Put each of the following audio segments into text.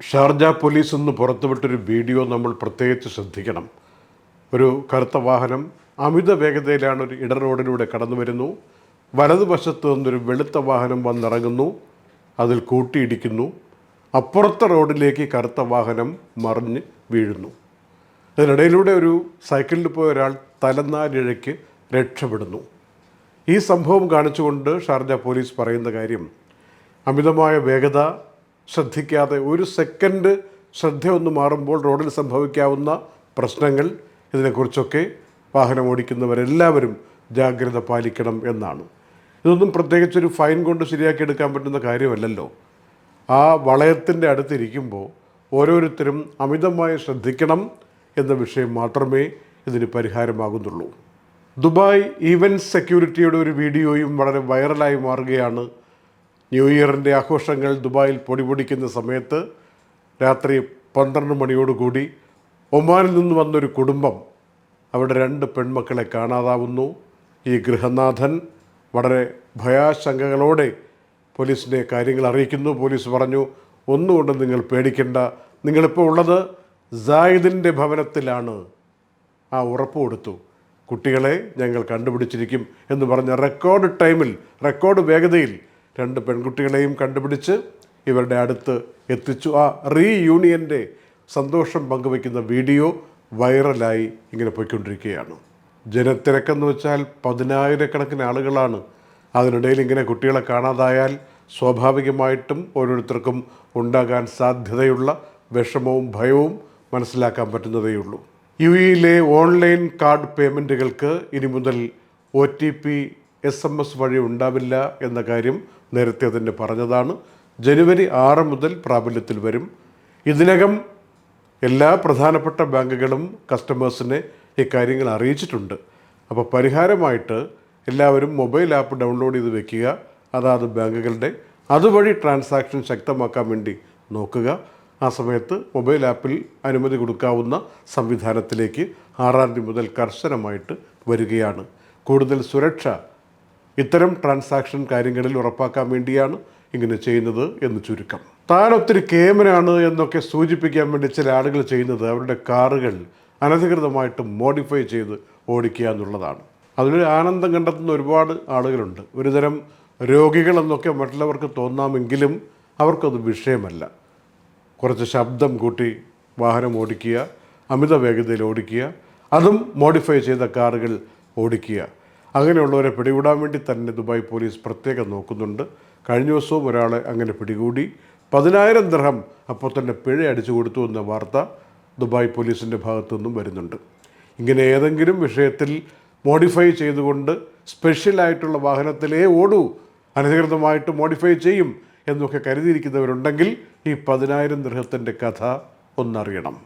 Sharjah police ഇന്ന് പുറത്തുവിട്ടൊരു video നമ്മൾ പ്രത്യേകിച്ച് ശ്രദ്ധിക്കണം. ഒരു കറുത്ത വാഹനം അമിത വേഗതയിലാണ് ഒരു ഇട റോഡിലൂടെ കടന്നു വരുന്നു. വലതുവശത്ത് നിന്നൊരു വെളുത്ത വാഹനം വന്നിറങ്ങുന്നു. അതിൽ കൂട്ടിയിടിക്കുന്നു. അപ്പുറത്തെ റോഡിലേക്ക് കറുത്ത വാഹനം മറിഞ്ഞ് വീഴുന്നു. അതിനിടയിലൂടെ ഒരു സൈക്കിളിൽ പോയ ഒരാൾ തലനാലിഴയ്ക്ക് രക്ഷപ്പെടുന്നു. ഈ സംഭവം കാണിച്ചുകൊണ്ട് ഷാർജ പോലീസ് പറയുന്ന കാര്യം അമിതമായ വേഗത ശ്രദ്ധിക്കാതെ ഒരു സെക്കൻഡ് ശ്രദ്ധയൊന്ന് മാറുമ്പോൾ റോഡിൽ സംഭവിക്കാവുന്ന പ്രശ്നങ്ങൾ ഇതിനെക്കുറിച്ചൊക്കെ വാഹനം ഓടിക്കുന്നവരെല്ലാവരും ജാഗ്രത പാലിക്കണം എന്നാണ്. ഇതൊന്നും പ്രത്യേകിച്ചൊരു ഫൈൻ കൊണ്ട് ശരിയാക്കി എടുക്കാൻ പറ്റുന്ന കാര്യമല്ലല്ലോ. ആ വളയത്തിന്റെ അടുത്തിരിക്കുമ്പോൾ ഓരോരുത്തരും അമിതമായി ശ്രദ്ധിക്കണം എന്ന വിഷയം മാത്രമേ ഇതിന് പരിഹാരമാകുന്നുള്ളൂ. ദുബായ് ഈവന്റ് സെക്യൂരിറ്റിയുടെ ഒരു വീഡിയോയും വളരെ വൈറലായി മാറുകയാണ് ന്യൂ ഇയറിന്റെ ആഘോഷങ്ങൾ ദുബായിൽ പൊടിപൊടിക്കുന്ന സമയത്ത് രാത്രി പന്ത്രണ്ട് മണിയോടുകൂടി ഒമാനിൽ നിന്ന് വന്നൊരു കുടുംബം അവിടെ രണ്ട് പെൺമക്കളെ കാണാതാവുന്നു. ഈ ഗൃഹനാഥൻ വളരെ ഭയാശങ്കകളോടെ പോലീസിനെ കാര്യങ്ങൾ അറിയിക്കുന്നു. പോലീസ് പറഞ്ഞു ഒന്നുകൊണ്ട് നിങ്ങൾ പേടിക്കേണ്ട. നിങ്ങളിപ്പോൾ ഉള്ളത് സായിദിന്റെ ഭവനത്തിലാണ്. ആ ഉറപ്പ് കൊടുത്തു. കുട്ടികളെ ഞങ്ങൾ കണ്ടുപിടിച്ചിരിക്കും എന്ന് പറഞ്ഞ റെക്കോർഡ് ടൈമിൽ റെക്കോർഡ് വേഗതയിൽ രണ്ട് പെൺകുട്ടികളെയും കണ്ടുപിടിച്ച് ഇവരുടെ അടുത്ത് എത്തിച്ചു. ആ റീയൂണിയന്റെ സന്തോഷം പങ്കുവയ്ക്കുന്ന വീഡിയോ വൈറലായി ഇങ്ങനെ പോയിക്കൊണ്ടിരിക്കുകയാണ്. ജനത്തിരക്കെന്ന് വെച്ചാൽ പതിനായിരക്കണക്കിന് ആളുകളാണ്. അതിനിടയിൽ ഇങ്ങനെ കുട്ടികളെ കാണാതായാൽ സ്വാഭാവികമായിട്ടും ഓരോരുത്തർക്കും ഉണ്ടാകാൻ സാധ്യതയുള്ള വിഷമവും ഭയവും മനസ്സിലാക്കാൻ പറ്റുന്നതേയുള്ളൂ. യു ഇയിലെ ഓൺലൈൻ കാർഡ് പേയ്മെന്റുകൾക്ക് ഇനി മുതൽ O T P S M S വഴി ഉണ്ടാവില്ല എന്ന കാര്യം നേരത്തെ തന്നെ പറഞ്ഞതാണ്. ജനുവരി ആറ് മുതൽ പ്രാബല്യത്തിൽ വരും. ഇതിനകം എല്ലാ പ്രധാനപ്പെട്ട ബാങ്കുകളും കസ്റ്റമേഴ്സിനെ ഇക്കാര്യങ്ങൾ അറിയിച്ചിട്ടുണ്ട്. അപ്പോൾ പരിഹാരമായിട്ട് എല്ലാവരും മൊബൈൽ ആപ്പ് ഡൗൺലോഡ് ചെയ്ത് വെക്കുക. അതാത് ബാങ്കുകളുടെ അതുവഴി ട്രാൻസാക്ഷൻ ശക്തമാക്കാൻ വേണ്ടി നോക്കുക. ആ സമയത്ത് മൊബൈൽ ആപ്പിൽ അനുമതി കൊടുക്കാവുന്ന സംവിധാനത്തിലേക്ക് ആറാം തീയതി മുതൽ കർശനമായിട്ട് വരികയാണ്. കൂടുതൽ സുരക്ഷ ഇത്തരം ട്രാൻസാക്ഷൻ കാര്യങ്ങളിൽ ഉറപ്പാക്കാൻ വേണ്ടിയാണ് ഇങ്ങനെ ചെയ്യുന്നത് എന്ന് ചുരുക്കം. താൻ ഒത്തിരി കേമനാണ് എന്നൊക്കെ സൂചിപ്പിക്കാൻ വേണ്ടി ചില ആളുകൾ ചെയ്യുന്നത് അവരുടെ കാറുകൾ അനധികൃതമായിട്ട് മോഡിഫൈ ചെയ്ത് ഓടിക്കുക എന്നുള്ളതാണ്. അതിലൊരു ആനന്ദം കണ്ടെത്തുന്ന ഒരുപാട് ആളുകളുണ്ട്. ഒരുതരം രോഗികളെന്നൊക്കെ മറ്റുള്ളവർക്ക് തോന്നാമെങ്കിലും അവർക്കത് വിഷയമല്ല. കുറച്ച് ശബ്ദം കൂട്ടി വാഹനം ഓടിക്കുക അമിത വേഗതയിൽ ഓടിക്കുക അതും മോഡിഫൈ ചെയ്ത കാറുകൾ ഓടിക്കുക. അങ്ങനെയുള്ളവരെ പിടികൂടാൻ വേണ്ടി തന്നെ ദുബായ് പോലീസ് പ്രത്യേകം നോക്കുന്നുണ്ട്. കഴിഞ്ഞ ദിവസവും ഒരാളെ അങ്ങനെ പിടികൂടി. പതിനായിരം ദർഹം അപ്പോൾ തന്നെ പിഴ അടിച്ചു കൊടുത്തു എന്ന വാർത്ത ദുബായ് പോലീസിന്റെ ഭാഗത്തു നിന്നും വരുന്നുണ്ട്. ഇങ്ങനെ ഏതെങ്കിലും വിഷയത്തിൽ മോഡിഫൈ ചെയ്തുകൊണ്ട് സ്പെഷ്യലായിട്ടുള്ള വാഹനത്തിലേ ഓടൂ അനധികൃതമായിട്ട് മോഡിഫൈ ചെയ്യും എന്നൊക്കെ കരുതിയിരിക്കുന്നവരുണ്ടെങ്കിൽ ഈ പതിനായിരം ദൃഹത്തിന്റെ കഥ ഒന്നറിയണം.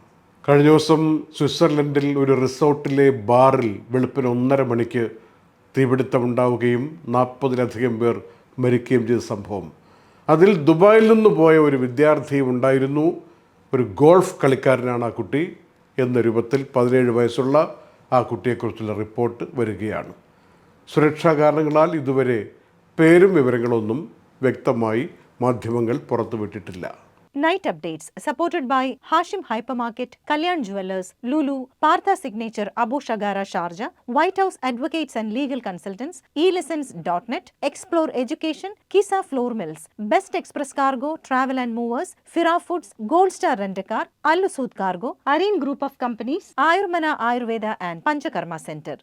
കഴിഞ്ഞ ദിവസം സ്വിറ്റ്സർലൻഡിൽ ഒരു റിസോർട്ടിലെ ബാറിൽ വെളുപ്പിന് ഒന്നര മണിക്ക് തീപിടുത്തമുണ്ടാവുകയും നാൽപ്പതിലധികം പേർ മരിക്കുകയും ചെയ്ത സംഭവം. അതിൽ ദുബായിൽ നിന്ന് പോയ ഒരു വിദ്യാർത്ഥിയും ഉണ്ടായിരുന്നു. ഒരു ഗോൾഫ് കളിക്കാരനാണ് ആ കുട്ടി എന്ന രൂപത്തിൽ പതിനേഴ് വയസ്സുള്ള ആ കുട്ടിയെക്കുറിച്ചുള്ള റിപ്പോർട്ട് വരികയാണ്. സുരക്ഷാ കാരണങ്ങളാൽ ഇതുവരെ പേരും വിവരങ്ങളൊന്നും വ്യക്തമായി മാധ്യമങ്ങൾ പുറത്തുവിട്ടിട്ടില്ല. Night updates supported by Hashim Hypermarket, Kalyan Jewelers, Lulu, Partha Signature, Abu Shagara Sharjah, White House Advocates and Legal Consultants, eLessons.net, Explore Education, Kisa Floor Mills, Best Express Cargo, Travel and Movers, Fira Foods, Gold Star Rent-A-Car, Al Cargo, Areen Group of Companies, Ayurmana Ayurveda and Panchakarma Center.